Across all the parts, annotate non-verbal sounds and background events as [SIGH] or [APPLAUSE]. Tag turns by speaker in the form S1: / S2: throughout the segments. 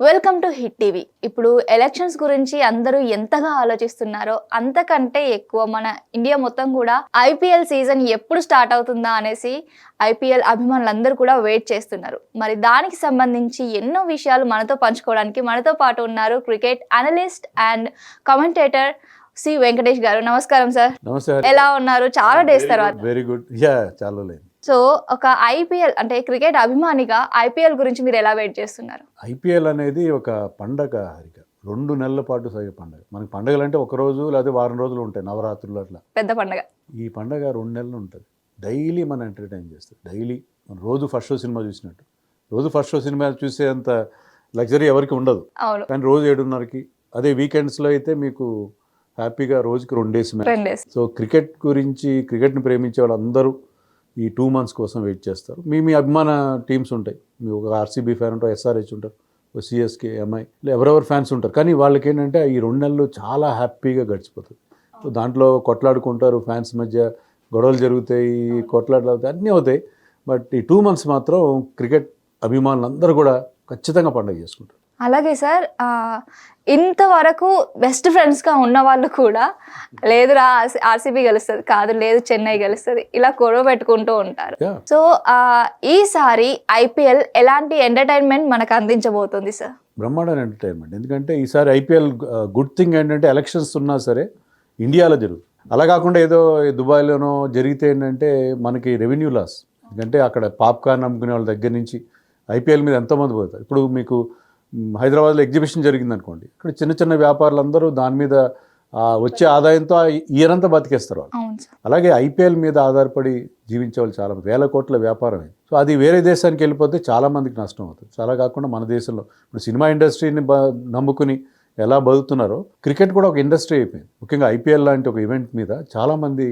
S1: Welcome to hit TV ఇప్పుడు elections గురించి అందరూ ఎంతగా ఆలోచిస్తున్నారో అంతకంటే ఎక్కువ మన ఇండియా మొత్తం కూడా ఐపీఎల్ సీజన్ ఎప్పుడు స్టార్ట్ అవుతుందా అనేసి ఐపీఎల్ అభిమానులందరూ కూడా వెయిట్ చేస్తున్నారు. మరి దానికి సంబంధించి ఎన్నో విషయాలు మనతో పంచుకోవడానికి మనతో పాటు ఉన్నారు cricket analyst and commentator C Venkatesh garu. నమస్కారం సార్ ఎలా ఉన్నారు? చాలా డేస్ తర్వాత.
S2: వెరీ గుడ్ యా చాలా లేదు
S1: సో ఒక ఐపీఎల్ అంటే క్రికెట్ అభిమానిగా ఐపీఎల్ గురించి మీరు ఎలా వెయిట్ చేస్తున్నారు?
S2: ఐపీఎల్ అనేది ఒక పండగ హరిక. రెండు నెలల పాటు సాగే పండగ. మనకి పండగలు అంటే ఒక రోజు లేదా వారం రోజులు ఉంటాయి నవరాత్రులు అట్లా.
S1: పెద్ద పండగ.
S2: ఈ పండగ రెండు నెలలు ఉంటుంది. డైలీ మనం ఎంటర్టైన్ చేస్తాం. డైలీ మనం రోజు ఫస్ట్ షో సినిమా చూసినట్టు. రోజు ఫస్ట్ షో సినిమా చూసేంత లగ్జరీ ఎవరికి ఉండదు. కానీ రోజు ఏడున్నరకి అదే వీకెండ్స్లో అయితే మీకు హ్యాపీగా రోజుకి రెండేసి match.
S1: Ten days.
S2: So cricket గురించి క్రికెట్ని ప్రేమించే వాళ్ళందరూ ఈ టూ మంత్స్ కోసం వెయిట్ చేస్తారు. మీ మీ అభిమాన టీమ్స్ ఉంటాయి. మీ ఒక ఆర్సీబీ ఫ్యాన్ ఉంటారు ఎస్ఆర్హెచ్ ఉంటారు ఒక సిఎస్కే ఎంఐ ఇలా ఎవరెవరు ఫ్యాన్స్ ఉంటారు. కానీ వాళ్ళకి ఏంటంటే ఈ రెండు నెలలు చాలా హ్యాపీగా గడిచిపోతుంది. దాంట్లో కొట్లాడుకుంటారు ఫ్యాన్స్ మధ్య. గొడవలు జరుగుతాయి కొట్లాటలు అవుతాయి అన్నీ అవుతాయి. బట్ ఈ టూ మంత్స్ మాత్రం క్రికెట్ అభిమానులు అందరూ కూడా ఖచ్చితంగా పండుగ చేసుకుంటారు.
S1: అలాగే సార్ ఇంతవరకు బెస్ట్ ఫ్రెండ్స్గా ఉన్న వాళ్ళు కూడా లేదురా ఆర్సీబీ గెలుస్తుంది కాదు లేదు చెన్నై గెలుస్తుంది ఇలా గొడవ పెట్టుకుంటూ ఉంటారు. సో ఈసారి ఐపీఎల్ ఎలాంటి ఎంటర్టైన్మెంట్ మనకు అందించబోతుంది సార్?
S2: బ్రహ్మాండ ఎంటర్టైన్మెంట్ ఎందుకంటే ఈసారి ఐపీఎల్ గుడ్ థింగ్ ఏంటంటే ఎలక్షన్స్ ఉన్నా సరే ఇండియాలో జరుగుతుంది. అలా కాకుండా ఏదో దుబాయ్లోనో జరిగితే ఏంటంటే మనకి రెవెన్యూ లాస్ ఎందుకంటే అక్కడ పాప్కార్న్ అమ్ముకునే వాళ్ళ దగ్గర నుంచి ఐపీఎల్ మీద ఎంతోమంది పోతారు. ఇప్పుడు మీకు హైదరాబాద్లో ఎగ్జిబిషన్ జరిగింది అనుకోండి ఇక్కడ చిన్న చిన్న వ్యాపారులందరూ దాని మీద వచ్చే ఆదాయంతో అంతా బతికేస్తారు వాళ్ళు. అలాగే ఐపీఎల్ మీద ఆధారపడి జీవించే వాళ్ళు చాలా. వేల కోట్ల వ్యాపారం సో అది వేరే దేశానికి వెళ్ళిపోతే చాలా మందికి నష్టం అవుతుంది. చాలా కాకుండా మన దేశంలో ఇప్పుడు సినిమా ఇండస్ట్రీని బ నమ్ముకుని ఎలా బతుకుతున్నారో క్రికెట్ కూడా ఒక ఇండస్ట్రీ అయిపోయింది. ముఖ్యంగా ఐపీఎల్ లాంటి ఒక ఈవెంట్ మీద చాలామంది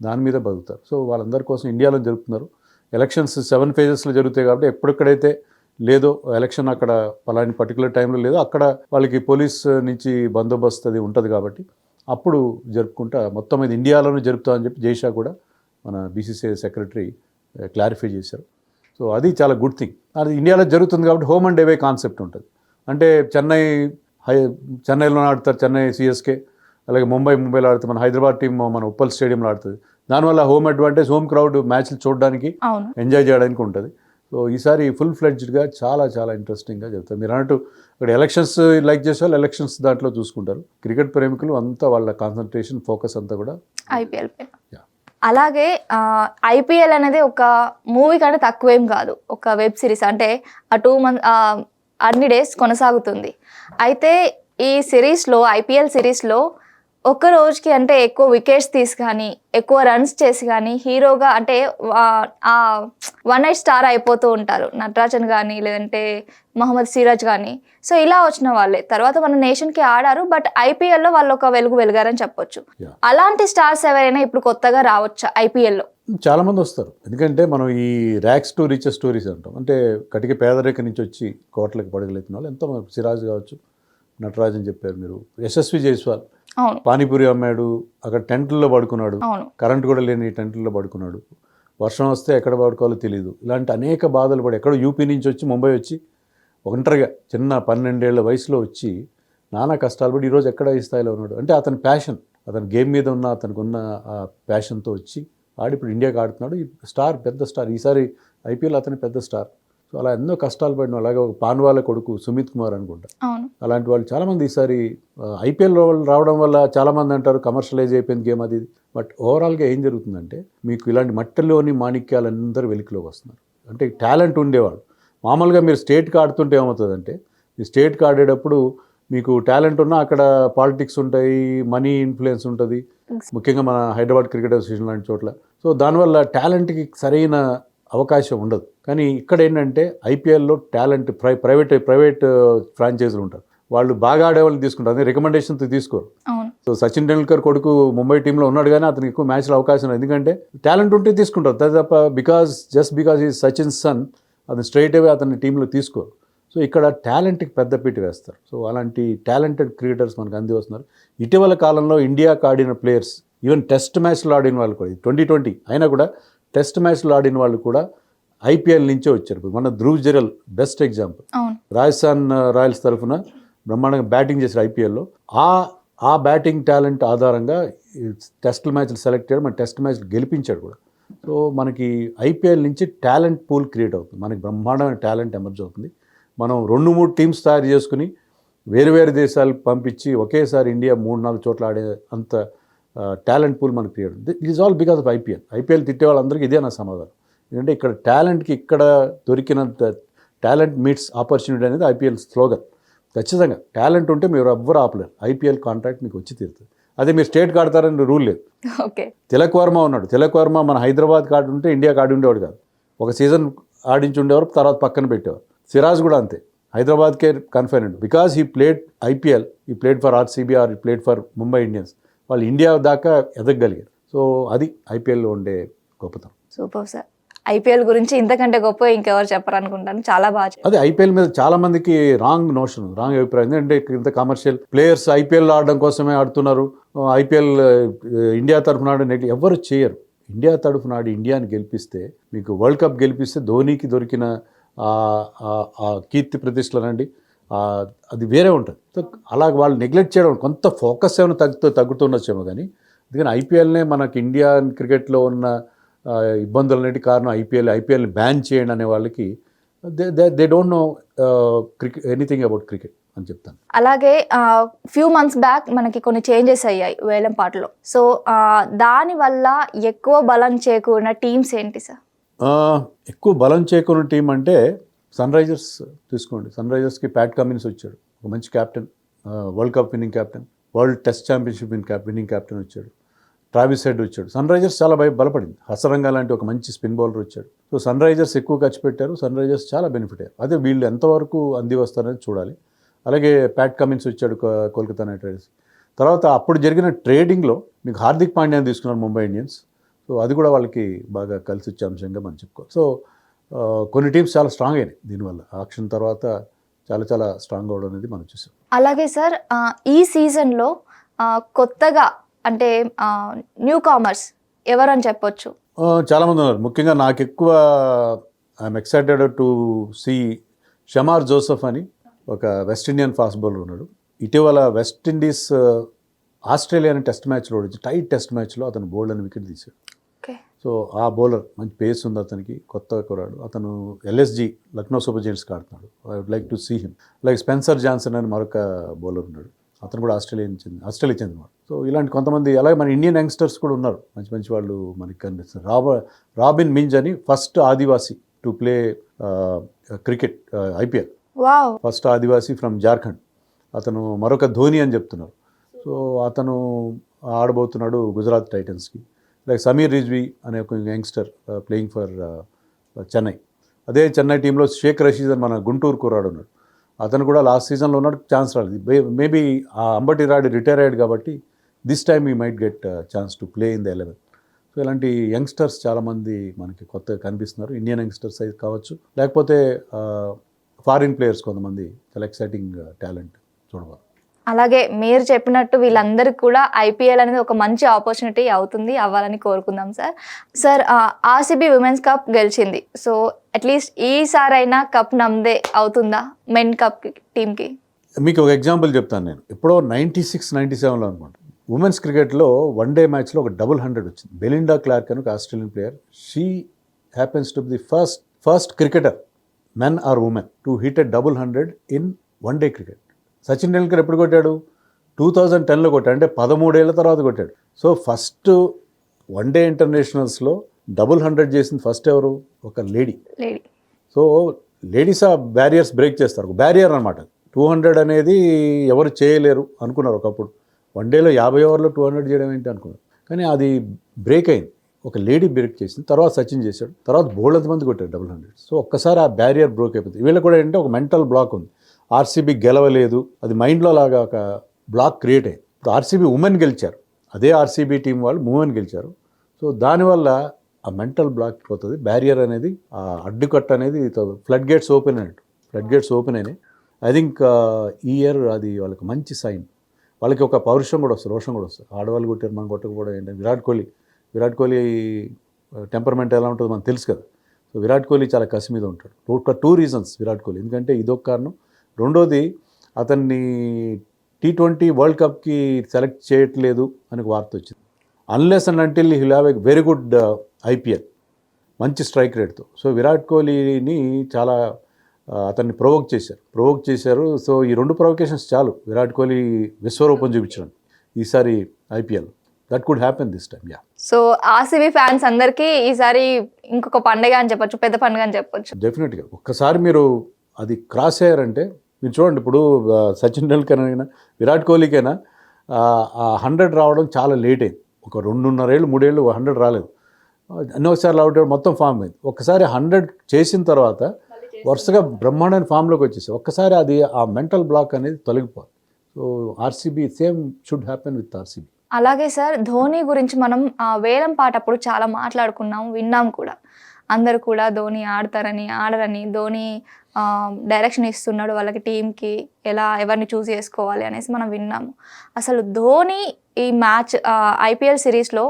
S2: దాని మీద బతుకుతారు. సో వాళ్ళందరి కోసం ఇండియాలో జరుపుతున్నారు. ఎలక్షన్స్ సెవెన్ ఫేజెస్లో జరుగుతాయి కాబట్టి ఎప్పుడెక్కడైతే లేదో ఎలక్షన్ అక్కడ పలాని పర్టికులర్ టైంలో లేదో అక్కడ వాళ్ళకి పోలీస్ నుంచి బందోబస్తు అది ఉంటుంది కాబట్టి అప్పుడు జరుపుకుంటా మొత్తం ఇది ఇండియాలోనే జరుపుతామని చెప్పి జైషా కూడా మన బీసీసీఐ సెక్రటరీ క్లారిఫై చేశారు. సో అది చాలా గుడ్ థింగ్. అది ఇండియాలో జరుగుతుంది కాబట్టి హోమ్ అండ్ అవే కాన్సెప్ట్ ఉంటుంది. అంటే చెన్నై హై చెన్నైలో ఆడతారు చెన్నై సిఎస్కే అలాగే ముంబై ముంబైలో ఆడుతుంది మన హైదరాబాద్ టీం మన ఉప్పల్ స్టేడియంలో ఆడుతుంది. దానివల్ల హోమ్ అడ్వాంటేజ్ హోమ్ క్రౌడ్ మ్యాచ్లు చూడడానికి ఎంజాయ్ చేయడానికి ఉంటుంది. సో ఈసారి ఫుల్ ఫ్లెడ్జ్డ్గా చాలా చాలా ఇంట్రెస్టింగ్గా చెప్తారు. మీరు అన్నట్టు ఇక్కడ ఎలక్షన్స్ లైక్ చేసే వాళ్ళు ఎలక్షన్స్ దాంట్లో చూసుకుంటారు. క్రికెట్ ప్రేమికులు అంతా వాళ్ళ కాన్సన్ట్రేషన్ ఫోకస్ అంతా కూడా
S1: ఐపీఎల్. అలాగే ఐపీఎల్ అనేది ఒక మూవీ కంటే తక్కువేం కాదు. ఒక వెబ్ సిరీస్ అంటే ఆ టూ మంత్ అన్ని డేస్ కొనసాగుతుంది. అయితే ఈ సిరీస్లో ఐపీఎల్ సిరీస్లో ఒక రోజుకి అంటే ఎక్కువ వికెట్స్ తీసి కానీ ఎక్కువ రన్స్ చేసి కానీ హీరోగా అంటే ఆ వన్ నైట్ స్టార్ అయిపోతూ ఉంటారు. నటరాజన్ కానీ లేదంటే మహమ్మద్ సిరాజ్ కానీ సో ఇలా వచ్చిన వాళ్ళే. తర్వాత మన నేషన్కి ఆడారు బట్ ఐపీఎల్లో వాళ్ళు ఒక వెలుగు వెలిగారని చెప్పొచ్చు. అలాంటి స్టార్స్ ఎవరైనా ఇప్పుడు కొత్తగా రావచ్చా ఐపీఎల్లో
S2: చాలా మంది వస్తారు. ఎందుకంటే మనం ఈ ర్యాక్స్ టు రిచెస్ స్టోరీస్ అంటాం. అంటే కటిక పేదరిక నుంచి వచ్చి కోట్లకి పడగలెత్తిన వాళ్ళు ఎంతో సిరాజ్ కావచ్చు నటరాజ్ అని చెప్పారు మీరు. యశస్వి జైస్వాల్. పానీపూరి అమ్మాడు అక్కడ టెంట్లలో పడుకున్నాడు.
S1: అవును.
S2: కరెంట్ కూడా లేని టెంట్లలో పడుకున్నాడు. వర్షం వస్తే ఎక్కడ పడుకోవాలో తెలియదు ఇలాంటి అనేక బాధలు పడి ఎక్కడో యూపీ నుంచి వచ్చి ముంబై వచ్చి ఒంటరిగా చిన్న పన్నెండేళ్ళ వయసులో వచ్చి నానా కష్టాలు పడి ఈరోజు ఎక్కడ ఈ స్థాయిలో ఉన్నాడు? అంటే అతని ప్యాషన్ అతని గేమ్ మీద ఉన్న అతనికి ఉన్న ఆ ప్యాషన్తో వచ్చి ఆడి ఇప్పుడు ఇండియాకి ఆడుతున్నాడు. ఈ స్టార్ పెద్ద స్టార్ ఈసారి ఐపీఎల్ అతని పెద్ద స్టార్ సో అలా ఎన్నో కష్టాలు పడిన అలాగే ఒక పాన్వాల కొడుకు సుమిత్ కుమార్ అనుకుంటా. అలాంటి వాళ్ళు చాలామంది ఈసారి ఐపీఎల్ రావడం వల్ల చాలామంది అంటారు కమర్షియలైజ్ అయిపోయింది గేమ్ అది. బట్ ఓవరాల్గా ఏం జరుగుతుందంటే మీకు ఇలాంటి మట్టిలోని మాణిక్యాలందరూ వెలికిలోకి వస్తున్నారు. అంటే టాలెంట్ ఉండేవాడు మామూలుగా మీరు స్టేట్కి ఆడుతుంటే ఏమవుతుందంటే ఈ స్టేట్కి ఆడేటప్పుడు మీకు టాలెంట్ ఉన్నా అక్కడ పాలిటిక్స్ ఉంటాయి మనీ ఇన్ఫ్లుయెన్స్ ఉంటుంది. ముఖ్యంగా మన హైదరాబాద్ క్రికెట్ అసోసియేషన్ లాంటి చోట్ల. సో దానివల్ల టాలెంట్కి సరైన అవకాశం ఉండదు. కానీ ఇక్కడ ఏంటంటే ఐపీఎల్లో టాలెంట్ ప్రై ప్రైవేట్ ప్రైవేట్ ఫ్రాంచైజీలు ఉంటారు. వాళ్ళు బాగా ఆడే వాళ్ళని తీసుకుంటారు. అదే రికమెండేషన్తో తీసుకోరు. సో సచిన్ టెండూల్కర్ కొడుకు ముంబై టీంలో ఉన్నాడు కానీ అతనికి ఎక్కువ మ్యాచ్లో అవకాశం లేదు. ఎందుకంటే టాలెంట్ ఉంటే తీసుకుంటారు. తప్ప బికాజ్ జస్ట్ బికాజ్ ఈ సచిన్ సన్ అతను స్ట్రైట్ అవే అతని టీంలో తీసుకోరు. సో ఇక్కడ టాలెంట్కి పెద్దపీట వేస్తారు. సో అలాంటి టాలెంటెడ్ క్రికెటర్స్ మనకు అంది వస్తున్నారు. ఇటీవల కాలంలో ఇండియాకి ఆడిన ప్లేయర్స్ ఈవెన్ టెస్ట్ మ్యాచ్లో ఆడిన వాళ్ళు కూడా ట్వంటీ ట్వంటీ అయినా కూడా టెస్ట్ మ్యాచ్లో ఆడిన వాళ్ళు కూడా ఐపీఎల్ నుంచే వచ్చారు. మన Dhruv Jurel best example. Rajasthan Royals తరఫున బ్రహ్మాండంగా బ్యాటింగ్ చేశారు ఐపీఎల్లో. ఆ ఆ బ్యాటింగ్ టాలెంట్ ఆధారంగా టెస్ట్ మ్యాచ్లు సెలెక్ట్ చేయడం మన టెస్ట్ మ్యాచ్లు గెలిపించాడు కూడా. సో మనకి ఐపీఎల్ నుంచి టాలెంట్ పూల్ క్రియేట్ అవుతుంది. మనకి బ్రహ్మాండమైన టాలెంట్ ఎమర్జ్ అవుతుంది. మనం రెండు మూడు టీమ్స్ తయారు చేసుకుని వేరు వేరు దేశాలకు పంపించి ఒకేసారి ఇండియా మూడు నాలుగు చోట్ల ఆడే అంత టాలెంట్ పూల్ మనకు create it is all because of IPL IPL తిట్టే వాళ్ళందరికీ ఇదే నా సమాధానం. ఎందుకంటే ఇక్కడ టాలెంట్కి ఇక్కడ దొరికినంత టాలెంట్ మీట్స్ ఆపర్చునిటీ అనేది ఐపీఎల్ స్లోగన్ ఖచ్చితంగా. టాలెంట్ ఉంటే మీరు ఎవ్వరు ఆపలేరు. ఐపీఎల్ కాంట్రాక్ట్ మీకు వచ్చి తీరుతుంది. అదే మీరు స్టేట్ ఆడతారని రూల్ లేదు.
S1: ఓకే.
S2: తిలక్ వర్మ ఉన్నాడు. తిలక్ వర్మ మన హైదరాబాద్ ఆడి ఉంటే ఇండియాకి ఆడి ఉండేవాడు కాదు. ఒక సీజన్ ఆడించి ఉండేవారు తర్వాత పక్కన పెట్టేవారు. సిరాజ్ కూడా అంతే. హైదరాబాద్కే confined because he played IPL he played for RCB or he played for Mumbai Indians వాళ్ళు ఇండియా దాకా ఎదగగలిగారు. సో అది ఐపీఎల్లో ఉండే గొప్పతనం.
S1: Super sir. ఐపీఎల్ గురించి ఇంతకంటే గొప్ప ఇంకెవరు చెప్పరు అనుకుంటాను చాలా బాగా.
S2: అదే ఐపీఎల్ మీద చాలా మందికి రాంగ్ నోషన్ రాంగ్ అభిప్రాయం. ఎందుకంటే ఇంత కమర్షియల్ ప్లేయర్స్ ఐపీఎల్ ఆడడం కోసమే ఆడుతున్నారు. ఐపీఎల్ ఇండియా తరఫున ఆడే ఎవరు చేయరు. ఇండియా తరఫున ఆడి ఇండియాని గెలిపిస్తే మీకు వరల్డ్ కప్ గెలిపిస్తే ధోనికి దొరికిన కీర్తి ప్రతిష్టలనండి అది వేరే ఉంటుంది. సో అలా వాళ్ళు నెగ్లెక్ట్ చేయడం కొంత ఫోకస్ ఏమైనా తగ్గుతూ తగ్గుతుండొచ్చేమో కానీ అందుకని ఐపీఎల్నే మనకి ఇండియన్ క్రికెట్లో ఉన్న ఇబ్బందులన్నిటి కారణం ఐపీఎల్ ఐపీఎల్ని బ్యాన్ చేయండి అనే వాళ్ళకి they they they don't know cricket anything about cricket అని చెప్తాను.
S1: అలాగే ఫ్యూ మంత్స్ బ్యాక్ మనకి కొన్ని చేంజెస్ అయ్యాయి వేలం పాటలో. సో దాని వల్ల ఎక్కువ బలం చేకూరిన టీమ్స్ ఏంటి సార్
S2: ఎక్కువ బలం చేకూరిన టీం అంటే సన్ రైజర్స్ తీసుకోండి. సన్ రైజర్స్కి ప్యాట్ కమిన్స్ వచ్చాడు. ఒక మంచి captain world cup winning captain world test championship win cap winning captain వచ్చాడు. ట్రావిస్ హెడ్ వచ్చాడు. సన్ రైజర్స్ చాలా భయ బలపడింది. హసరంగా లాంటి ఒక మంచి స్పిన్ బౌలర్ వచ్చాడు. సో సన్ రైజర్స్ ఎక్కువ ఖర్చు పెట్టారు. సన్ రైజర్స్ చాలా బెనిఫిట్ అయ్యారు. అదే వీళ్ళు ఎంతవరకు అంది వస్తారనేది చూడాలి. అలాగే ప్యాట్ కమిన్స్ వచ్చాడు కోల్కతా నైట్ రైడర్స్. తర్వాత అప్పుడు జరిగిన ట్రేడింగ్లో మీకు హార్దిక్ పాండ్యాని తీసుకున్నారు ముంబై ఇండియన్స్. సో అది కూడా వాళ్ళకి బాగా కలిసి వచ్చే అంశంగా మనం చెప్పుకోవాలి. సో కొన్ని టీమ్స్ చాలా స్ట్రాంగ్ అయినాయి దీనివల్ల. ఆక్షన్ తర్వాత చాలా చాలా స్ట్రాంగ్ అవడం అనేది మనం చూసాం.
S1: అలాగే సార్ ఈ సీజన్లో కొత్తగా అంటే న్యూ కామర్స్ ఎవరని చెప్పొచ్చు?
S2: చాలామంది ఉన్నారు. ముఖ్యంగా నాకు ఎక్కువ I'm excited to see Shamar Joseph అని ఒక వెస్ట్ ఇండియన్ ఫాస్ట్ బౌలర్ ఉన్నాడు. ఇటీవల వెస్ట్ ఇండీస్ ఆస్ట్రేలియా టెస్ట్ మ్యాచ్లో ఓడించి టైట్ టెస్ట్ మ్యాచ్లో అతను బౌల్డ్ అని వికెట్ తీశాడు. సో ఆ బౌలర్ మంచి పేస్ ఉంది అతనికి కొత్త కురాడు. అతను ఎల్ఎస్జి లక్నో సూపర్ జెయింట్స్కి ఆడుతున్నాడు. I would like to see him like Spencer Johnson అని మరొక బౌలర్ ఉన్నాడు. అతను కూడా ఆస్ట్రేలియా చెంది ఆస్ట్రేలియా చెందినవాడు. సో ఇలాంటి కొంతమంది అలాగే మన ఇండియన్ యంగ్స్టర్స్ కూడా ఉన్నారు. మంచి మంచి వాళ్ళు మనకి కనిపిస్తారు రాబ రాబిన్ మింజ్ అని first Adivasi to play cricket IPL first Adivasi from Jharkhand అతను మరొక ధోని అని చెప్తున్నారు. సో అతను ఆడబోతున్నాడు గుజరాత్ టైటన్స్కి. లైక్ సమీర్ రిజ్వీ అనే ఒక యంగ్స్టర్ ప్లేయింగ్ ఫర్ చెన్నై అదే చెన్నై టీంలో షేక్ రషీద్ అని మన గుంటూరు కుర్రాడు ఉన్నాడు. అతను కూడా లాస్ట్ సీజన్లో ఉన్నాడు ఛాన్స్ రాలేదు. మేబీ ఆ అంబటి రాడి రిటైర్ అయ్యాడు కాబట్టి this time he might get chance to play in the eleven so ఇలాంటి యంగ్స్టర్స్ చాలామంది మనకి కొత్తగా కనిపిస్తున్నారు. ఇండియన్ యంగ్స్టర్స్ అయితే కావచ్చు. లేకపోతే uh, ఫారిన్ ప్లేయర్స్ కొంతమంది చాలా ఎక్సైటింగ్ టాలెంట్ చూడవచ్చు
S1: అలాగే మీరు చెప్పినట్టు వీళ్ళందరికీ కూడా ఐపీఎల్ అనేది ఒక మంచి ఆపర్చునిటీ అవుతుంది అవ్వాలని కోరుకుందాం sir. Sir RCB women's cup గెలిచింది. సో అట్లీస్ట్ ఈసారైనా కప్ నమ్దే అవుతుందా మెన్ కప్ టీంకి
S2: మీకు ఒక ఎగ్జాంపుల్ చెప్తాను నేను. ఎప్పుడో నైంటీ సిక్స్ నైంటీ సెవెన్లో అనుకోండి. ఉమెన్స్ క్రికెట్లో వన్ డే మ్యాచ్లో ఒక డబుల్ హండ్రెడ్ వచ్చింది. బెలిండా క్లార్క్ అని ఒక Australian player. She happens to the first first cricketer men or women to hit a double hundred in one day cricket. Sachin Tendulkar ఎప్పుడు కొట్టాడు? టూ థౌజండ్ టెన్లో కొట్టాడు. అంటే పదమూడేళ్ళ తర్వాత కొట్టాడు. సో ఫస్ట్ వన్ డే ఇంటర్నేషనల్స్లో డబుల్ హండ్రెడ్ చేసింది ఫస్ట్ ఎవరు? ఒక లేడీ.
S1: లేడీ.
S2: సో లేడీస్ ఆ బ్యారియర్స్ బ్రేక్ చేస్తారు. ఒక బ్యారియర్ అనమాట టూ హండ్రెడ్ అనేది ఎవరు చేయలేరు అనుకున్నారు ఒకప్పుడు. వన్ డేలో యాభై ఓవర్లో టూ హండ్రెడ్ చేయడం ఏంటి అనుకున్నారు. కానీ అది బ్రేక్ అయింది. ఒక లేడీ బ్రేక్ చేసింది. తర్వాత సచిన్ చేశాడు. తర్వాత బోల్డ్ మంది కొట్టారు డబుల్ హండ్రెడ్. సో ఒక్కసారి ఆ బ్యారియర్ బ్రేక్ అయిపోతుంది. వీళ్ళకి కూడా ఏంటంటే ఒక మెంటల్ బ్లాక్ ఉంది. ఆర్సీబీ గెలవలేదు. అది మైండ్లో లాగా ఒక బ్లాక్ క్రియేట్ అయింది. ఇప్పుడు ఆర్సీబీ ఉమెన్ గెలిచారు. అదే ఆర్సీబీ టీం వాళ్ళు ఉమెన్ గెలిచారు. సో దానివల్ల ఆ మెంటల్ బ్లాక్ పోతుంది. బ్యారియర్ అనేది ఆ అడ్డుకట్ట అనేది ఫ్లడ్ గేట్స్ ఓపెన్ అయినట్టు. ఫ్లడ్ గేట్స్ ఓపెన్ అయినాయి. ఐ థింక్ ఈ ఇయర్ అది వాళ్ళకి మంచి సైన్. వాళ్ళకి ఒక పౌరుషం కూడా వస్తుంది రోషం కూడా వస్తుంది. ఆడవాళ్ళు కొట్టారు మనం కొట్టకపోవడం ఏంటంటే విరాట్ కోహ్లీ. విరాట్ కోహ్లీ టెంపర్మెంట్ ఎలా ఉంటుందో మనకు తెలుసు కదా. సో విరాట్ కోహ్లీ చాలా కసి మీద ఉంటాడు. ఒక టూ రీజన్స్ విరాట్ కోహ్లీ. ఎందుకంటే ఇదొక కారణం. రెండోది అతన్ని టీ ట్వంటీ వరల్డ్ కప్కి సెలెక్ట్ చేయట్లేదు అని వార్త వచ్చింది. Unless and until he'll have a very good IPL మంచి స్ట్రైక్ రేట్తో. సో విరాట్ కోహ్లీని చాలా అతన్ని ప్రొవోక్ చేశారు. ప్రొవోక్ చేశారు. సో ఈ రెండు ప్రొవకేషన్స్ చాలు. విరాట్ కోహ్లీ విశ్వరూపం చూపించడం ఈసారి IPL that could happen this time yeah.
S1: So RCB fans అందరికీ ఈసారి ఇంకొక పండుగ అని చెప్పొచ్చు పెద్ద పండుగ అని చెప్పొచ్చు.
S2: డెఫినెట్గా. ఒక్కసారి మీరు అది క్రాస్ అయ్యారంటే మీరు చూడండి ఇప్పుడు సచిన్ టెండూల్కర్ అయినా విరాట్ కోహ్లీకైనా ఆ హండ్రెడ్ రావడం చాలా లేట్ అయింది. ఒక రెండున్నరేళ్ళు మూడేళ్ళు హండ్రెడ్ రాలేదు. ఎన్నోసార్లు అవుట్ మొత్తం ఫామ్ అయింది. ఒక్కసారి హండ్రెడ్ చేసిన తర్వాత వరుసగా బ్రహ్మాండమైన ఫామ్లోకి వచ్చేసి ఒక్కసారి అది ఆ మెంటల్ బ్లాక్ అనేది తొలగిపోవాలి so RCB same should happen with RCB.
S1: అలాగే సార్ ధోని గురించి మనం ఆ వేలం పాట అప్పుడు చాలా మాట్లాడుకున్నాం విన్నాం కూడా. అందరు కూడా ధోని ఆడతారని ఆడరని ధోని డైరెక్షన్ ఇస్తున్నాడు వాళ్ళకి టీంకి ఎలా ఎవరిని చూస్ చేసుకోవాలి అనేసి మనం విన్నాము. అసలు ధోని ఈ మ్యాచ్ ఐపీఎల్ సిరీస్లో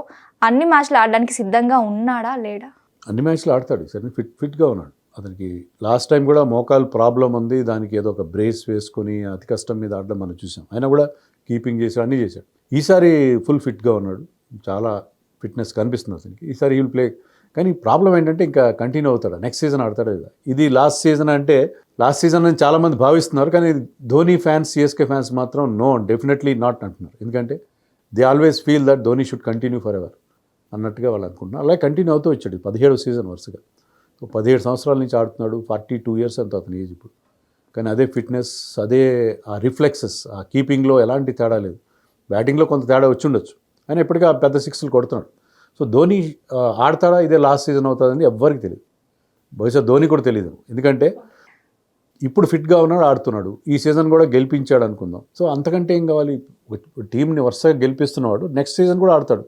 S1: అన్ని మ్యాచ్లు ఆడడానికి సిద్ధంగా ఉన్నాడా లేడా?
S2: అన్ని మ్యాచ్లు ఆడతాడు సరే ఫిట్ ఫిట్గా ఉన్నాడు. అతనికి లాస్ట్ టైం కూడా మోకాలు ప్రాబ్లం ఉంది దానికి ఏదో ఒక బ్రేస్ వేసుకొని అతి కష్టం మీద ఆడడం మనం చూసాం. ఆయన కూడా కీపింగ్ చేశాడు అన్నీ చేశాడు. ఈసారి ఫుల్ ఫిట్గా ఉన్నాడు. చాలా ఫిట్నెస్ కనిపిస్తుంది అతనికి. ఈసారి యూల్ ప్లే కానీ ప్రాబ్లం ఏంటంటే ఇంకా కంటిన్యూ అవుతాడు. నెక్స్ట్ సీజన్ ఆడతాడు కదా. ఇది లాస్ట్ సీజన్ అంటే లాస్ట్ సీజన్ అని చాలామంది భావిస్తున్నారు కానీ ధోని ఫ్యాన్స్ సిఎస్కే ఫ్యాన్స్ మాత్రం నో డెఫినెట్లీ నాట్ అంటున్నారు. ఎందుకంటే they always feel that Dhoni should continue for ever అన్నట్టుగా వాళ్ళు అనుకుంటున్నారు. అలాగే కంటిన్యూ అవుతూ వచ్చాడు పదిహేడు సీజన్ వరుసగా. సో పదిహేడు సంవత్సరాల నుంచి ఆడుతున్నాడు ఫార్టీ టూ ఇయర్స్ అంత అతని ఏజ్ ఇప్పుడు. కానీ అదే ఫిట్నెస్ అదే ఆ రిఫ్లెక్సెస్ ఆ కీపింగ్లో ఎలాంటి తేడా లేదు. బ్యాటింగ్లో కొంత తేడా వచ్చి ఉండొచ్చు. ఆయన ఎప్పటికీ ఆ పెద్ద సిక్స్లు కొడుతున్నాడు. సో ధోని ఆడతాడా? ఇదే లాస్ట్ సీజన్ అవుతుందని ఎవ్వరికి తెలియదు బహుశా ధోని కూడా తెలియదు ఎందుకంటే ఇప్పుడు ఫిట్గా ఉన్నాడు ఆడుతున్నాడు. ఈ సీజన్ కూడా గెలిపించాడు అనుకుందాం. సో అంతకంటే ఏం కావాలి? టీంని వరుసగా గెలిపిస్తున్నవాడు నెక్స్ట్ సీజన్ కూడా ఆడతాడు.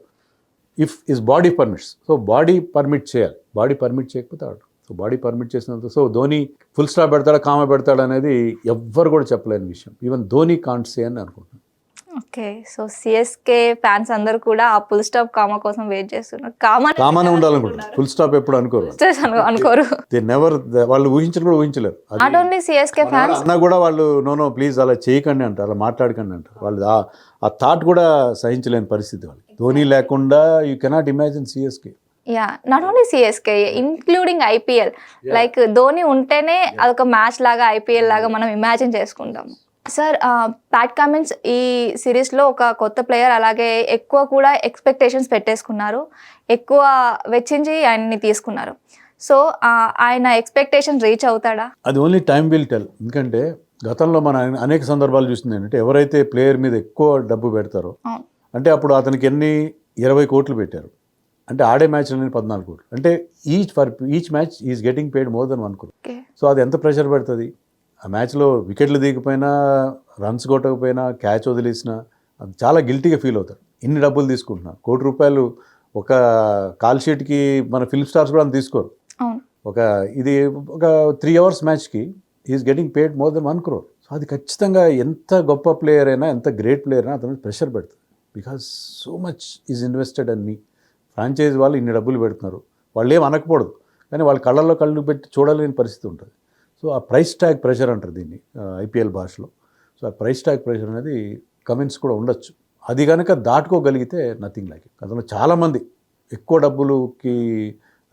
S2: If his body permits so body permit చేయాలి. బాడీ పర్మిట్ చేయకపోతే ఆడు సో బాడీ పర్మిట్ చేసినంత సో ధోని ఫుల్ స్టాప్ పెడతాడా కామ పెడతాడా అనేది ఎవ్వరు కూడా చెప్పలేని విషయం. ఈవెన్ ధోని కాంట్ అని అనుకుంటున్నాను.
S1: ఓకే సో సిఎస్కే ఫ్యాన్స్ అందరూ కూడా ఆ పుల్ స్టాప్ కామా కోసం వెయిట్ చేస్తున్నారు. కామా
S2: కామానే ఉండాలనుకుంటున్నాను ఫుల్ స్టాప్ ఎప్పుడు అనుకోరు.
S1: అనుకోరు.
S2: దే నెవర్ వాళ్ళు ఊహించడం కూడా ఊహించలేరు.
S1: నాట్ ఓన్లీ సిఎస్కే ఫ్యాన్స్
S2: అన్నా కూడా వాళ్ళు నో నో ప్లీజ్ అలా చేయకండి అంటారు అలా మాట్లాడకండి అంటారు వాళ్ళు ఆ- ఆ థాట్ కూడా సహించలేని పరిస్థితి వాళ్ళు ధోని లేకుండా you cannot imagine CSK
S1: yeah not only CSK including IPL like Dhoni ఉంటేనే అదొక మ్యాచ్ లాగా ఐపీఎల్ లాగా మనం ఇమాజిన్ చేసుకుంటాము. సార్ ప్యాట్ కామెంట్స్ ఈ సిరీస్లో ఒక కొత్త ప్లేయర్ అలాగే ఎక్కువ కూడా ఎక్స్పెక్టేషన్స్ పెట్టేసుకున్నారు. ఎక్కువ వెచ్చించి ఆయన్ని తీసుకున్నారు. సో ఆయన ఎక్స్పెక్టేషన్ రీచ్ అవుతాడా?
S2: అది ఓన్లీ టైం విల్ టెల్ ఎందుకంటే గతంలో మన అనేక సందర్భాలు చూస్తుంది ఏంటంటే ఎవరైతే ప్లేయర్ మీద ఎక్కువ డబ్బు పెడతారో అంటే అప్పుడు అతనికి ఎన్ని? ఇరవై కోట్లు పెట్టారు. అంటే ఆడే మ్యాచ్ అనేది పద్నాలుగు కోట్లు. అంటే each for each match is getting paid more than one
S1: okay
S2: so అది ఎంత ప్రెషర్ పెడుతుంది? ఆ మ్యాచ్లో వికెట్లు దిగిపోయినా రన్స్ కొట్టకపోయినా క్యాచ్ వదిలేసినా అది చాలా గిల్టీగా ఫీల్ అవుతారు. ఇన్ని డబ్బులు తీసుకుంటున్నా. కోటి రూపాయలు ఒక కాల్ షీట్కి మన ఫిల్మ్ స్టార్స్ కూడా తీసుకోరు. ఒక ఇది ఒక త్రీ అవర్స్ మ్యాచ్కి is getting paid more than one crore. So అది ఖచ్చితంగా ఎంత గొప్ప ప్లేయర్ అయినా ఎంత గ్రేట్ ప్లేయర్ అయినా అతను ప్రెషర్ పెడుతుంది. Because so much is invested on me. Franchise వాళ్ళు ఇన్ని డబ్బులు పెడుతున్నారు. వాళ్ళు ఏం అనకపోవద్దు కానీ వాళ్ళ కళ్ళల్లో కళ్ళు పెట్టి చూడలేని పరిస్థితి ఉంటుంది. సో ఆ ప్రైస్ ట్యాగ్ ప్రెషర్ అంటారు దీన్ని ఐపీఎల్ భాషలో. సో ఆ ప్రైస్ ట్యాగ్ ప్రెషర్ అనేది కమెంట్స్ కూడా ఉండొచ్చు. అది కనుక దాటుకోగలిగితే నథింగ్ లైక్ ఇట్ చాలామంది ఎక్కువ డబ్బులుకి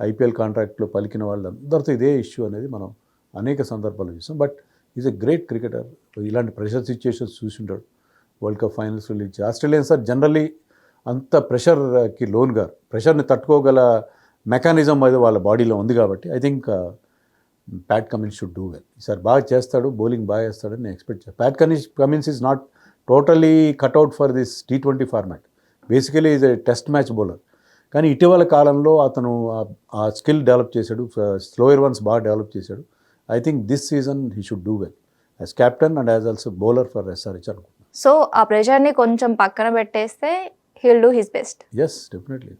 S2: ఐపీఎల్ కాంట్రాక్ట్లో పలికిన వాళ్ళందరితో ఇదే ఇష్యూ అనేది మనం అనేక సందర్భాలు చూసాం. But is a great cricketer ఇలాంటి ప్రెషర్ సిచ్యుయేషన్స్ చూసింటాడు. వరల్డ్ కప్ ఫైనల్స్ వెళ్ళి ఆస్ట్రేలియన్స్ సార్ జనరల్లీ అంత ప్రెషర్కి లోన్ గారు ప్రెషర్ని తట్టుకోగల మెకానిజం అది వాళ్ళ బాడీలో ఉంది కాబట్టి I think Pat Cummins should do well ఈసారి బాగా చేస్తాడు బౌలింగ్ బాగా చేస్తాడని నేను ఎక్స్పెక్ట్ చేస్తాను Pat Cummins Cummins is not totally cut out for this T twenty format basically is a test match bowler కానీ ఇటీవల కాలంలో అతను ఆ- స్కిల్ డెవలప్ చేశాడు స్లోయర్ వన్స్ బాగా డెవలప్ చేశాడు. I think this season he should do well as captain and as also bowler for SRH అనుకుంటున్నాను
S1: so ఆ ప్రెషర్ని కొంచెం పక్కన పెట్టేస్తే he'll do his best
S2: is definitely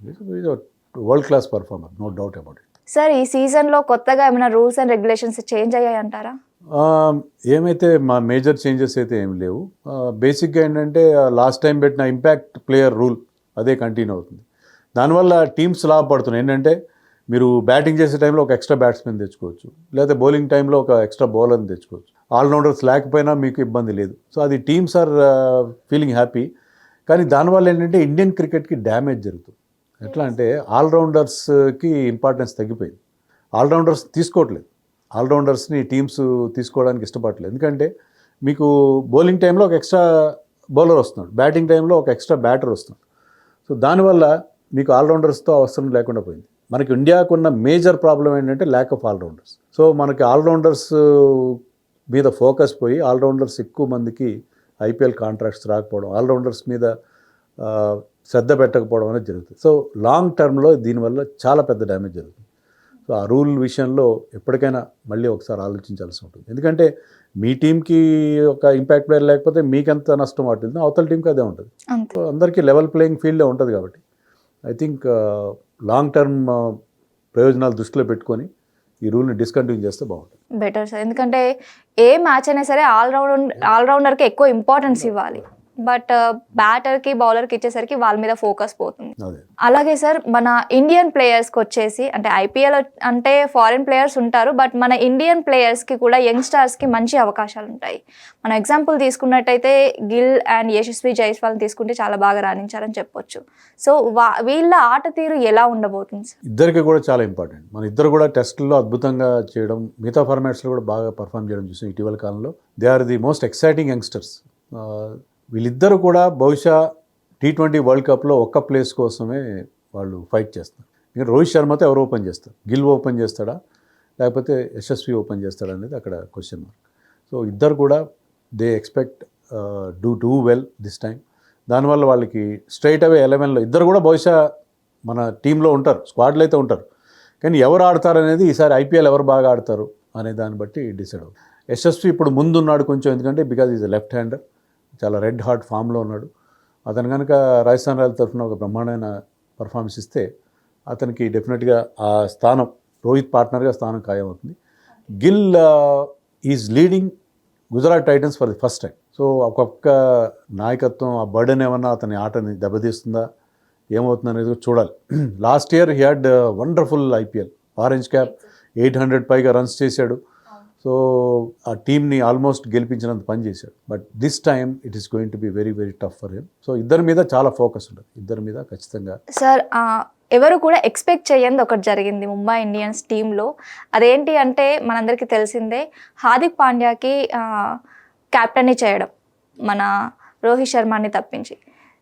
S2: world class performer no doubt about it
S1: sir ఈ సీజన్లో కొత్తగా ఏమైనా rules and regulations change అయ్యాయి అంటారా
S2: ఏమైతే మా మేజర్ చేంజెస్ అయితే ఏం లేవు. బేసిక్గా ఏంటంటే లాస్ట్ టైం పెట్టిన ఇంపాక్ట్ ప్లేయర్ రూల్ అదే కంటిన్యూ అవుతుంది. దానివల్ల టీమ్స్ లాభపడుతున్నాయి. ఏంటంటే మీరు బ్యాటింగ్ చేసే టైంలో ఒక ఎక్స్ట్రా బ్యాట్స్మెన్ తెచ్చుకోవచ్చు. లేకపోతే బౌలింగ్ టైంలో ఒక ఎక్స్ట్రా బౌలర్ని తెచ్చుకోవచ్చు. ఆల్రౌండర్స్ లేకపోయినా మీకు ఇబ్బంది లేదు. సో అది టీమ్స్ ఆర్ ఫీలింగ్ హ్యాపీ. కానీ దానివల్ల ఏంటంటే ఇండియన్ క్రికెట్కి డ్యామేజ్ జరుగుతుంది. ఎట్లా అంటే ఆల్రౌండర్స్కి ఇంపార్టెన్స్ తగ్గిపోయింది. ఆల్రౌండర్స్ తీసుకోవట్లేదు. ఆల్రౌండర్స్ని టీమ్స్ తీసుకోవడానికి ఇష్టపడట్లేదు. ఎందుకంటే మీకు బౌలింగ్ టైంలో ఒక ఎక్స్ట్రా బౌలర్ వస్తున్నాడు. బ్యాటింగ్ టైంలో ఒక ఎక్స్ట్రా బ్యాటర్ వస్తున్నాడు. సో దానివల్ల మీకు ఆల్రౌండర్స్తో అవసరం లేకుండా పోయింది. మనకి ఇండియాకు ఉన్న మేజర్ ప్రాబ్లం ఏంటంటే ల్యాక్ ఆఫ్ ఆల్రౌండర్స్. సో మనకి ఆల్రౌండర్స్ మీద ఫోకస్ పోయి ఆల్రౌండర్స్ ఎక్కువ మందికి ఐపీఎల్ కాంట్రాక్ట్స్ రాకపోవడం ఆల్రౌండర్స్ మీద శ్రద్ధ పెట్టకపోవడం అనేది జరుగుతుంది. సో లాంగ్ టర్మ్లో దీనివల్ల చాలా పెద్ద డ్యామేజ్ జరుగుతుంది. సో ఆ రూల్ విషయంలో ఎప్పటికైనా మళ్ళీ ఒకసారి ఆలోచించాల్సి ఉంటుంది. ఎందుకంటే మీ టీంకి ఒక ఇంపాక్ట్ ప్లేయర్ లేకపోతే మీకెంత నష్టం వాటిందో అవతల టీంకి అదే ఉంటుంది. సో అందరికీ లెవెల్ ప్లేయింగ్ ఫీల్డే ఉంటుంది కాబట్టి. ఐ థింక్ లాంగ్ టర్మ్ ప్రయోజనాలు దృష్టిలో పెట్టుకొని ఈ రూల్ని డిస్కంటిన్యూ చేస్తే బాగుంటుంది.
S1: బెటర్ సార్ ఎందుకంటే ఏ మ్యాచ్ అయినా సరే ఆల్రౌండ్ ఆల్రౌండర్కి ఎక్కువ ఇంపార్టెన్స్ ఇవ్వాలి. బట్ బ్యాటర్కి బౌలర్కి ఇచ్చేసరికి వాళ్ళ మీద ఫోకస్ పోతుంది. అలాగే సార్ మన ఇండియన్ ప్లేయర్స్కి వచ్చేసి అంటే ఐపీఎల్ అంటే ఫారిన్ ప్లేయర్స్ ఉంటారు బట్ మన ఇండియన్ ప్లేయర్స్కి కూడా యంగ్స్టర్స్కి మంచి అవకాశాలు ఉంటాయి. మనం ఎగ్జాంపుల్ తీసుకున్నట్టయితే గిల్ అండ్ యశస్వి జైస్వాల్ని తీసుకుంటే చాలా బాగా రాణించారని చెప్పొచ్చు. సో వీళ్ళ ఆట తీరు ఎలా ఉండబోతుంది సార్?
S2: ఇద్దరికి కూడా చాలా ఇంపార్టెంట్. మన ఇద్దరు కూడా టెస్టుల్లో అద్భుతంగా చేయడం మిగతా ఫార్మాట్స్లో కూడా బాగా పర్ఫామ్ చేయడం చూసాం ఇటీవల కాలంలో. They are the most exciting youngsters. వీళ్ళిద్దరు కూడా బహుశా టీ ట్వంటీ వరల్డ్ కప్లో ఒక్క ప్లేస్ కోసమే వాళ్ళు ఫైట్ చేస్తారు. ఇంకా రోహిత్ శర్మతో ఎవరు ఓపెన్ చేస్తారు? గిల్ ఓపెన్ చేస్తాడా? లేకపోతే యశస్వి ఓపెన్ చేస్తాడా అనేది అక్కడ క్వశ్చన్ మార్క్ సో ఇద్దరు కూడా they expect do do well this time దానివల్ల వాళ్ళకి స్ట్రైట్ అవే ఎలెవెన్లో ఇద్దరు కూడా బహుశా మన టీంలో ఉంటారు స్క్వాడ్లో అయితే ఉంటారు. కానీ ఎవరు ఆడతారు అనేది ఈసారి ఐపీఎల్ ఎవరు బాగా ఆడతారు అనే దాన్ని బట్టి డిసైడ్ అవుతుంది. యశస్వి ఇప్పుడు ముందున్నాడు కొంచెం ఎందుకంటే బికాజ్ ఈజ్ లెఫ్ట్ హ్యాండర్. చాలా రెడ్ హార్ట్ ఫామ్లో ఉన్నాడు. అతను కనుక రాజస్థాన్ రాయల్ తరఫున ఒక బ్రహ్మాండమైన పర్ఫార్మెన్స్ ఇస్తే అతనికి డెఫినెట్గా ఆ స్థానం రోహిత్ పార్ట్నర్గా స్థానం ఖాయమవుతుంది. Gill is leading Gujarat Titans for the first time so ఒక్కొక్క నాయకత్వం ఆ బర్డెన్ ఏమన్నా అతని ఆటని దెబ్బతీస్తుందా ఏమవుతుంది అనేది చూడాలి last year he had wonderful IPL orange cap eight hundred పైగా రన్స్ చేశాడు. సో ఆ టీంని ఆల్మోస్ట్ గెలిపించినంత పని చేశాడు. But this time it is going to be very very tough for him. So ఇద్దరి మీద చాలా ఫోకస్ ఉంటుంది ఇద్దరి మీద ఖచ్చితంగా
S1: సార్ ఎవరు కూడా ఎక్స్పెక్ట్ చేయంది ఒకటి జరిగింది ముంబై ఇండియన్స్ టీంలో. అదేంటి అంటే మనందరికీ తెలిసిందే హార్దిక్ పాండ్యాకి క్యాప్టెన్ని చేయడం మన రోహిత్ శర్మని తప్పించి.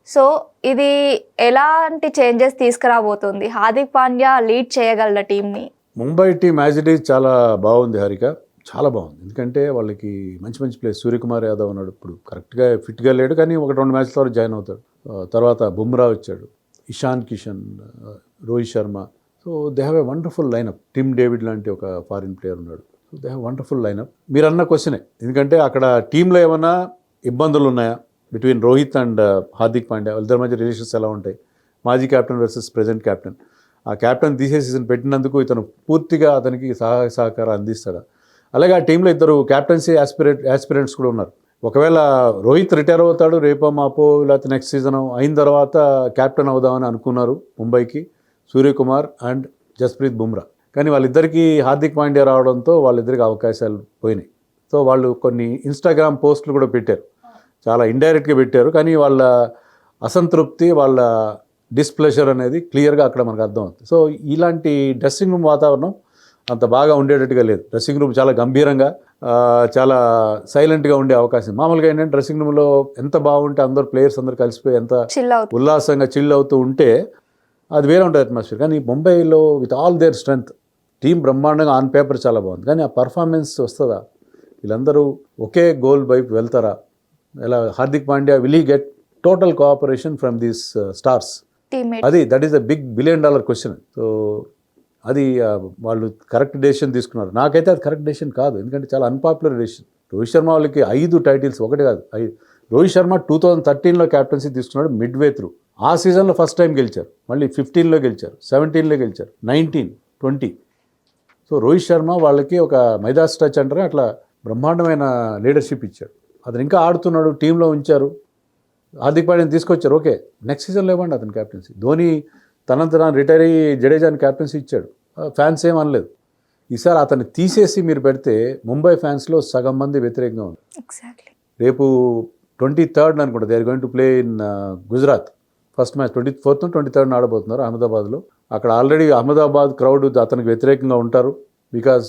S1: సో ఇది ఎలాంటి చేంజెస్ తీసుకురాబోతుంది? హార్దిక్ పాండ్యా లీడ్ చేయగలరా టీంని?
S2: Mumbai team as it is చాలా బాగుంది హరిక. చాలా బాగుంది. ఎందుకంటే వాళ్ళకి మంచి మంచి ప్లేస్ సూర్యకుమార్ యాదవ్ ఉన్నాడు ఇప్పుడు. కరెక్ట్గా ఫిట్గా లేడు కానీ ఒక రెండు మ్యాచ్ల వరకు జాయిన్ అవుతాడు. తర్వాత బుమ్రా వచ్చాడు. Ishan Kishan Rohit Sharma. So they have a wonderful lineup Tim David లాంటి ఒక ఫారిన్ ప్లేయర్ ఉన్నాడు. So they have wonderful lineup మీరు అన్న క్వశ్చనే ఎందుకంటే అక్కడ టీంలో ఏమైనా ఇబ్బందులు ఉన్నాయా? Between Rohit and Hardik Pandya. వాళ్ళిద్దరి మధ్య రిలేషన్స్ ఎలా ఉంటాయి? మాజీ కెప్టెన్ వర్సెస్ ప్రెజెంట్ కెప్టెన్ ఆ కెప్టెన్ తీసేసి ఇతను పెట్టినందుకు ఇతను పూర్తిగా అతనికి సహాయ సహకారం అందిస్తాడా? అలాగే ఆ టీంలో ఇద్దరు క్యాప్టెన్సీ ఆస్పిరేట్ ఆస్పిరెంట్స్ కూడా ఉన్నారు. ఒకవేళ రోహిత్ రిటైర్ అవుతాడు రేపో మాపో లేకపోతే నెక్స్ట్ సీజన్ అయిన తర్వాత క్యాప్టెన్ అవుదామని అనుకున్నారు ముంబైకి సూర్యకుమార్ అండ్ జస్ప్రీత్ బుమ్రా. కానీ వాళ్ళిద్దరికీ హార్దిక్ పాండ్యా రావడంతో వాళ్ళిద్దరికి అవకాశాలు పోయినాయి. సో వాళ్ళు కొన్ని ఇన్స్టాగ్రామ్ పోస్టులు కూడా పెట్టారు. చాలా ఇండైరెక్ట్గా పెట్టారు. కానీ వాళ్ళ అసంతృప్తి వాళ్ళ డిస్ప్లెషర్ అనేది క్లియర్గా అక్కడ మనకు అర్థమవుతుంది. సో ఇలాంటి డ్రెస్సింగ్ రూమ్ వాతావరణం అంత బాగా ఉండేటట్టుగా లేదు. డ్రెస్సింగ్ రూమ్ చాలా గంభీరంగా చాలా సైలెంట్గా ఉండే అవకాశం. మామూలుగా ఏంటంటే డ్రెస్సింగ్ రూమ్లో ఎంత బాగుంటే అందరు ప్లేయర్స్ అందరు కలిసిపోయి ఎంత ఉల్లాసంగా చిల్ అవుతూ ఉంటే అది వేరే ఉంటుంది అట్మాస్ఫియర్ కానీ ముంబైలో with all their strength team బ్రహ్మాండంగా ఆన్ పేపర్ చాలా బాగుంది. కానీ ఆ పర్ఫార్మెన్స్ వస్తుందా? వీళ్ళందరూ ఒకే గోల్ వైపు వెళ్తారా? ఎలా? Hardik Pandya will he get total cooperation from these stars అది that is the big billion dollar question so అది వాళ్ళు కరెక్ట్ డెసిషన్ తీసుకున్నారు. నాకైతే అది కరెక్ట్ డెసిషన్ కాదు. ఎందుకంటే చాలా అన్పాపులర్ డెసిషన్ రోహిత్ శర్మ వాళ్ళకి ఐదు టైటిల్స్ ఒకటి కాదు ఐదు రోహిత్ శర్మ టూ థౌజండ్ థర్టీన్లో క్యాప్టెన్సీ తీసుకున్నాడు మిడ్ వే త్రూ ఆ సీజన్లో ఫస్ట్ టైం గెలిచారు. మళ్ళీ ఫిఫ్టీన్లో గెలిచారు సెవెంటీన్లో గెలిచారు nineteen twenty so Rohit Sharma వాళ్ళకి ఒక మైదాస్ టచ్ అంటారు అట్లా బ్రహ్మాండమైన లీడర్షిప్ ఇచ్చాడు. అతను ఇంకా ఆడుతున్నాడు టీంలో ఉంచారు. హార్దిక్ పాండ్యాని తీసుకొచ్చారు ఓకే. నెక్స్ట్ సీజన్లో ఇవ్వండి అతను క్యాప్టెన్సీ ధోని తనంత తాను రిటైర్ అయ్యి జడేజాని క్యాప్టెన్సీ ఇచ్చాడు. ఫ్యాన్స్ ఏం అనలేదు. ఈసారి అతన్ని తీసేసి మీరు పెడితే ముంబై ఫ్యాన్స్లో సగం మంది వ్యతిరేకంగా ఉంది రేపు ట్వంటీ థర్డ్ అనుకుంటా they are going to play in Gujarat first match twenty fourth twenty third ఆడబోతున్నారు అహ్మదాబాద్లో. అక్కడ ఆల్రెడీ అహ్మదాబాద్ క్రౌడ్ అతనికి వ్యతిరేకంగా ఉంటారు. బికాస్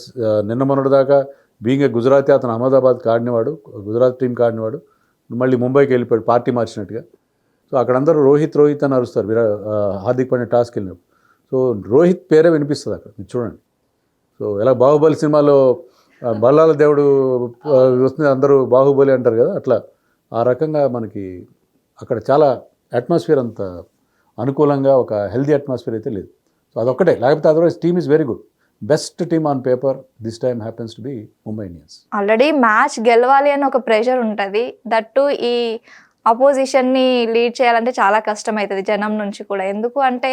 S2: నిన్న మొన్నటి దాకా బీయింగ్ ఏ గుజరాతీ అతను అహ్మదాబాద్కి ఆడినవాడు గుజరాత్ టీంకి ఆడినవాడు. మళ్ళీ ముంబైకి వెళ్ళిపోయాడు పార్టీ మార్చినట్టుగా. సో అక్కడ అందరూ రోహిత్ రోహిత్ అని అరుస్తారు. విరా హార్దిక్ పాండే టాస్క్ వెళ్ళినప్పుడు. సో రోహిత్ పేరే వినిపిస్తుంది అక్కడ. మీరు చూడండి. సో ఎలా బాహుబలి సినిమాలో బల్లాల దేవుడు వస్తుంది అందరూ బాహుబలి అంటారు కదా అట్లా ఆ రకంగా మనకి అక్కడ చాలా అట్మాస్ఫియర్ అంత అనుకూలంగా ఒక హెల్దీ అట్మాస్ఫియర్ అయితే లేదు. సో అదొక్కటే. లేకపోతే otherwise team is very good best team on paper this time happens to be Mumbai Indians
S1: already match గెలవాలి అని ఒక ప్రెషర్ ఉంటుంది. దట్టు ఈ అపోజిషన్ని లీడ్ చేయాలంటే చాలా కష్టం అవుతుంది జనం నుంచి కూడా. ఎందుకు అంటే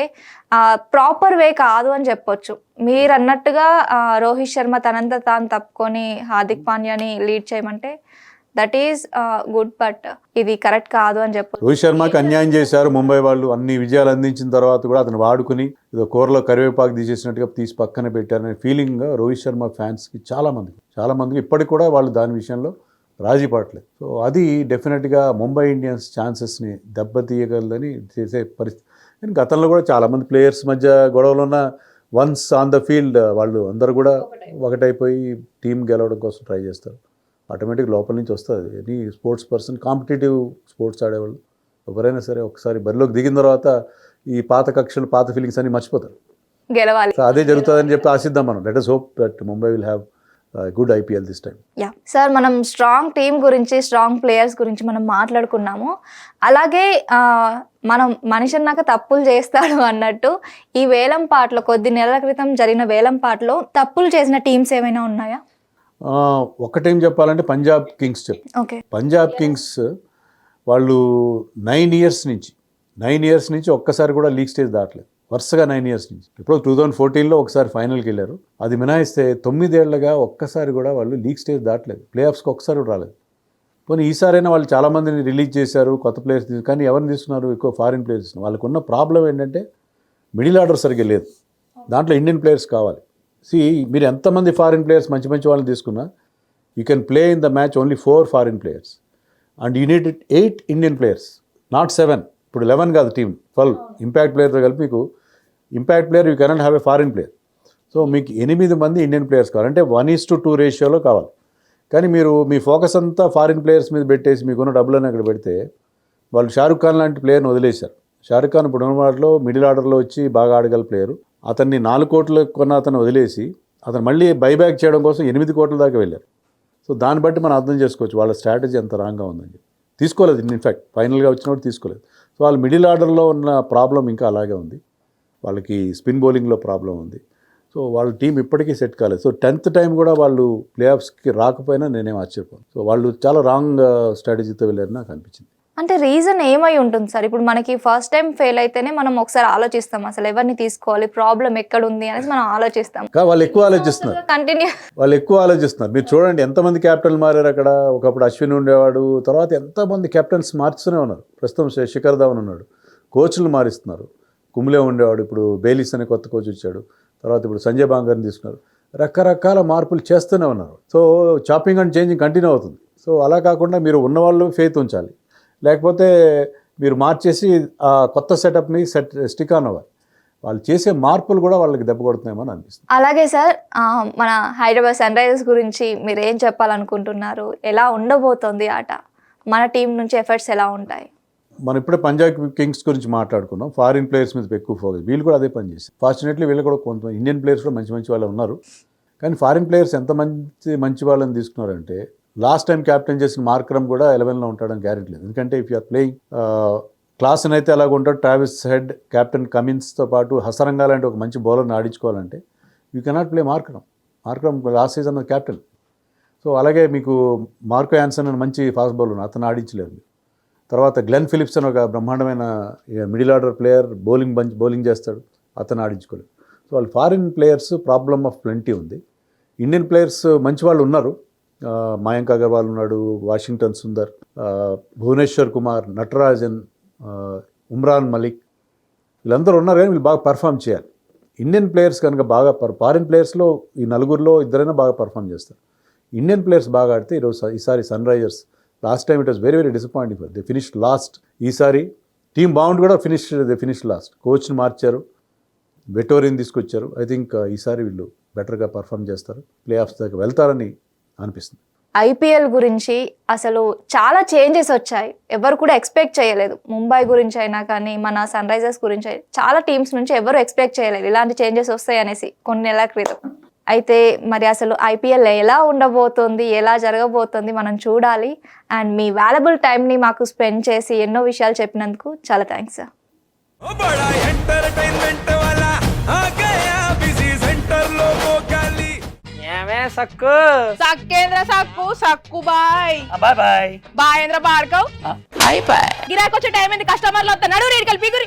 S1: ప్రాపర్ వే కాదు అని చెప్పొచ్చు. మీరు అన్నట్టుగా రోహిత్ శర్మ తనంత తాను తప్పుకొని హార్దిక్ పాండ్యాని లీడ్ చేయమంటే దట్ ఈస్ గుడ్ బట్ ఇది కరెక్ట్ కాదు అని చెప్పి
S2: రోహిత్ శర్మకి అన్యాయం చేశారు ముంబై వాళ్ళు అన్ని విజయాలు అందించిన తర్వాత కూడా అతను వాడుకుని ఏదో కూరలో కరివేపాకు తీసేసినట్టుగా తీసి పక్కన పెట్టారనే ఫీలింగ్ రోహిత్ శర్మ ఫ్యాన్స్కి చాలా మందికి చాలా మందికి ఇప్పటికి కూడా వాళ్ళు దాని విషయంలో రాజీ పడట్లేదు సో అది డెఫినెట్గా ముంబై ఇండియన్స్ ఛాన్సెస్ని దెబ్బతీయగలదని చేసే పరిస్థితి. కానీ గతంలో కూడా చాలామంది ప్లేయర్స్ మధ్య గొడవలు ఉన్న వన్స్ ఆన్ ద ఫీల్డ్ వాళ్ళు అందరూ కూడా ఒకటైపోయి టీం గెలవడం కోసం ట్రై చేస్తారు. ఆటోమేటిక్ లోపల నుంచి వస్తుంది. Any sports person competitive sports ఆడేవాళ్ళు ఎవరైనా సరే ఒకసారి బరిలోకి దిగిన తర్వాత ఈ పాత కక్షలు పాత ఫీలింగ్స్ అన్ని మర్చిపోతారు.
S1: గెలవాలి.
S2: అదే జరుగుతుందని చెప్పి ఆశిద్దాం మనం. Let us hope that Mumbai will have good IPL this time
S1: yeah sir మనం స్ట్రాంగ్ టీం గురించి స్ట్రాంగ్ ప్లేయర్స్ గురించి మనం మాట్లాడుకున్నాము. అలాగే మనం మనిషి అన్నాక తప్పులు చేస్తాడు [LAUGHS] అన్నట్టు ఈ వేలం పాటలో కొద్ది నెలల క్రితం జరిగిన వేలం పాటలో తప్పులు చేసిన టీమ్స్ ఏమైనా ఉన్నాయా?
S2: ఒకటేం చెప్పాలంటే పంజాబ్ కింగ్స్ చెప్పు.
S1: ఓకే.
S2: పంజాబ్ కింగ్స్ వాళ్ళు నైన్ ఇయర్స్ నుంచి నైన్ ఇయర్స్ నుంచి ఒక్కసారి కూడా లీగ్ స్టేజ్ దాటలేదు. వరుసగా నైన్ ఇయర్స్ నుంచి. ఇప్పుడు టూ థౌజండ్ ఫోర్టీన్లో ఒకసారి ఫైనల్కి వెళ్ళారు అది మినాయిస్తే తొమ్మిదేళ్ళుగా ఒక్కసారి కూడా వాళ్ళు లీగ్ స్టేజ్ దాటలేదు. ప్లే ఆఫ్స్కి ఒక్కసారి కూడా రాలేదు. పోనీ ఈసారైనా వాళ్ళు చాలామందిని రిలీజ్ చేశారు కొత్త ప్లేయర్స్ కానీ ఎవరిని తీసుకున్నారు? ఎక్కువ ఫారిన్ ప్లేయర్స్ తీసుకున్నారు. వాళ్ళకు ఉన్న ప్రాబ్లం ఏంటంటే మిడిల్ ఆర్డర్ సరిగ్గా లేదు. దాంట్లో ఇండియన్ ప్లేయర్స్ కావాలి. సి మీరు ఎంతమంది ఫారిన్ ప్లేయర్స్ మంచి మంచి వాళ్ళని తీసుకున్నా you can play in the match only four foreign players and you need eight Indian players not seven ఇప్పుడు లెవెన్ కాదు టీం ట్వెల్వ్ ఇంపాక్ట్ ప్లేయర్తో కలిపి మీకు impact player you cannot have a foreign player so మీకు ఎనిమిది మంది Indian players కావాలంటే one is to two రేషియోలో కావాలి. కానీ మీరు మీ ఫోకస్ అంతా ఫారిన్ ప్లేయర్స్ మీద పెట్టేసి మీకున్న డబ్బులను అక్కడ పెడితే వాళ్ళు షారుఖ్ ఖాన్ లాంటి ప్లేయర్ని వదిలేశారు. షారుఖ్ ఖాన్ ఇప్పుడు వాటిలో మిడిల్ ఆర్డర్లో వచ్చి బాగా ఆడగల ప్లేయరు అతన్ని నాలుగు కోట్లు కొన్న అతను వదిలేసి అతను మళ్ళీ బైబ్యాక్ చేయడం కోసం ఎనిమిది కోట్ల దాకా వెళ్ళారు. సో దాన్ని బట్టి మనం అర్థం చేసుకోవచ్చు వాళ్ళ స్ట్రాటజీ ఎంత రాంగ్గా ఉందని తీసుకోలేదు. ఇన్ఫ్యాక్ట్ ఫైనల్గా వచ్చినప్పుడు తీసుకోలేదు. సో వాళ్ళు మిడిల్ ఆర్డర్లో ఉన్న ప్రాబ్లం ఇంకా అలాగే ఉంది. వాళ్ళకి స్పిన్ బౌలింగ్లో ప్రాబ్లం ఉంది. సో వాళ్ళ టీం ఇప్పటికీ సెట్ కాలేదు. సో టెన్త్ టైం కూడా వాళ్ళు ప్లే ఆఫ్స్కి రాకపోయినా నేనేం ఆశ్చర్యపోను. సో వాళ్ళు చాలా రాంగ్ స్ట్రాటజీతో వెళ్ళారని నాకు అనిపించింది.
S1: అంటే రీజన్ ఏమై ఉంటుంది సార్? ఇప్పుడు మనకి ఫస్ట్ టైం ఫెయిల్ అయితేనే మనం ఒకసారి ఆలోచిస్తాం అసలు ఎవరిని తీసుకోవాలి ప్రాబ్లం ఎక్కడ ఉంది అనేసి మనం ఆలోచిస్తాం.
S2: వాళ్ళు ఎక్కువ ఆలోచిస్తున్నారు.
S1: కంటిన్యూ
S2: వాళ్ళు ఎక్కువ ఆలోచిస్తున్నారు. మీరు చూడండి ఎంతమంది కెప్టెన్లు మారారు అక్కడ? ఒకప్పుడు అశ్విన్ ఉండేవాడు తర్వాత ఎంతమంది కెప్టెన్స్ మార్చుతూనే ఉన్నారు. ప్రస్తుతం శిఖర్ ధవన్ ఉన్నాడు. కోచ్లు మారిస్తున్నారు. కుమ్లే ఉండేవాడు. ఇప్పుడు బేలిస్ అనే కొత్త కోచ్ వచ్చాడు. తర్వాత ఇప్పుడు సంజయ్ బాంగర్ని తీసుకున్నారు. రకరకాల మార్పులు చేస్తూనే ఉన్నారు. So chopping and changing continue అవుతుంది. సో అలా కాకుండా మీరు ఉన్నవాళ్ళు ఫెయిత్ ఉంచాలి. లేకపోతే మీరు మార్చేసి ఆ కొత్త సెటప్ని సెట్ స్టిక్ ఆన్ అవ్వాలి. వాళ్ళు చేసే మార్పులు కూడా వాళ్ళకి దెబ్బ కొడుతున్నాయని అని అనిపిస్తుంది.
S1: అలాగే సార్ మన హైదరాబాద్ సన్ రైజర్స్ గురించి మీరు ఏం చెప్పాలనుకుంటున్నారు? ఎలా ఉండబోతోంది ఆట? మన టీం నుంచి ఎఫర్ట్స్ ఎలా ఉంటాయి?
S2: మనం ఇప్పుడే పంజాబ్ కింగ్స్ గురించి మాట్లాడుకున్నాం. ఫారిన్ ప్లేయర్స్ మీద ఎక్కువ ఫోకస్ వీళ్ళు కూడా అదే పని చేశారు. ఫార్చునేట్లీ వీళ్ళు కూడా కొంత ఇండియన్ ప్లేయర్స్ కూడా మంచి మంచి వాళ్ళు ఉన్నారు. కానీ ఫారిన్ ప్లేయర్స్ ఎంత మంచి మంచి వాళ్ళని తీసుకున్నారంటే లాస్ట్ టైం క్యాప్టెన్ చేసిన మార్క్రమ్ కూడా ఎలెవెన్లో ఉంటాడని గ్యారెంటీ లేదు. ఎందుకంటే ఇఫ్ యూఆర్ ప్లేయింగ్ క్లాస్ అయితే అలాగ ఉంటాడు. ట్రావిస్ హెడ్ కెప్టెన్ కమిన్స్తో పాటు హసరంగా లాంటి ఒక మంచి బౌలర్ని ఆడించుకోవాలంటే you cannot play Markram Markram last season captain so అలాగే మీకు మార్కో యాన్సన్ అని మంచి ఫాస్ట్ బౌలర్ అతను ఆడించలేరు మీరు తర్వాత గ్లెన్ ఫిలిప్స్ అని ఒక బ్రహ్మాండమైన middle order player bowling bunch bowling చేస్తాడు. అతను ఆడించుకోలేదు సో వాళ్ళు foreign players problem of plenty ఉంది. ఇండియన్ ప్లేయర్స్ మంచి వాళ్ళు ఉన్నారు. మయాంక్ అగర్వాల్ ఉన్నాడు వాషింగ్టన్ సుందర్ భువనేశ్వర్ కుమార్ నటరాజన్ ఉమ్రాన్ మలిక్. వీళ్ళందరూ ఉన్నారు కానీ వీళ్ళు బాగా పర్ఫామ్ చేయాలి. ఇండియన్ ప్లేయర్స్ కనుక బాగా ఫారిన్ ప్లేయర్స్లో ఈ నలుగురిలో ఇద్దరైనా బాగా పర్ఫామ్ చేస్తారు. ఇండియన్ ప్లేయర్స్ బాగా ఆడితే ఈరోజు ఈసారి Sunrisers last time it was very very disappointing they finish last ఈసారి టీం బాగుండి కూడా ఫినిష్ దే ఫినిష్ లాస్ట్ కోచ్ని మార్చారు. వెటోరిని తీసుకొచ్చారు. ఐ థింక్ ఈసారి వీళ్ళు బెటర్గా పర్ఫామ్ చేస్తారు. ప్లే ఆఫ్స్ దాకా వెళ్తారని అనిపిస్తుంది.
S1: ఐపీఎల్ గురించి అసలు చాలా చేంజెస్ వచ్చాయి. ఎవరు కూడా ఎక్స్పెక్ట్ చేయలేదు. ముంబై గురించి అయినా కానీ మన సన్ రైజర్స్ గురించి చాలా టీమ్స్ నుంచి ఎవరు ఎక్స్పెక్ట్ చేయలేదు. ఇలాంటి చేంజెస్ వస్తాయి అనేసి కొన్ని నెలల క్రితం. అయితే మరి అసలు ఐపీఎల్ ఎలా ఉండబోతుంది ఎలా జరగబోతుంది మనం చూడాలి. అండ్ మీ వాల్యుబుల్ టైంని మాకు స్పెండ్ చేసి ఎన్నో విషయాలు చెప్పినందుకు చాలా థ్యాంక్స్
S3: సక్కు?
S4: సక్కేంద్ర సక్కు సక్కు bye.
S3: Bye bye.
S4: బాయేంద్ర Bhargav.
S3: Bye bye.
S4: గిరాకొచ్చే time ఎందుకు కస్టమర్లు వస్తున్నాడు నడు రేడికల్ పిగురి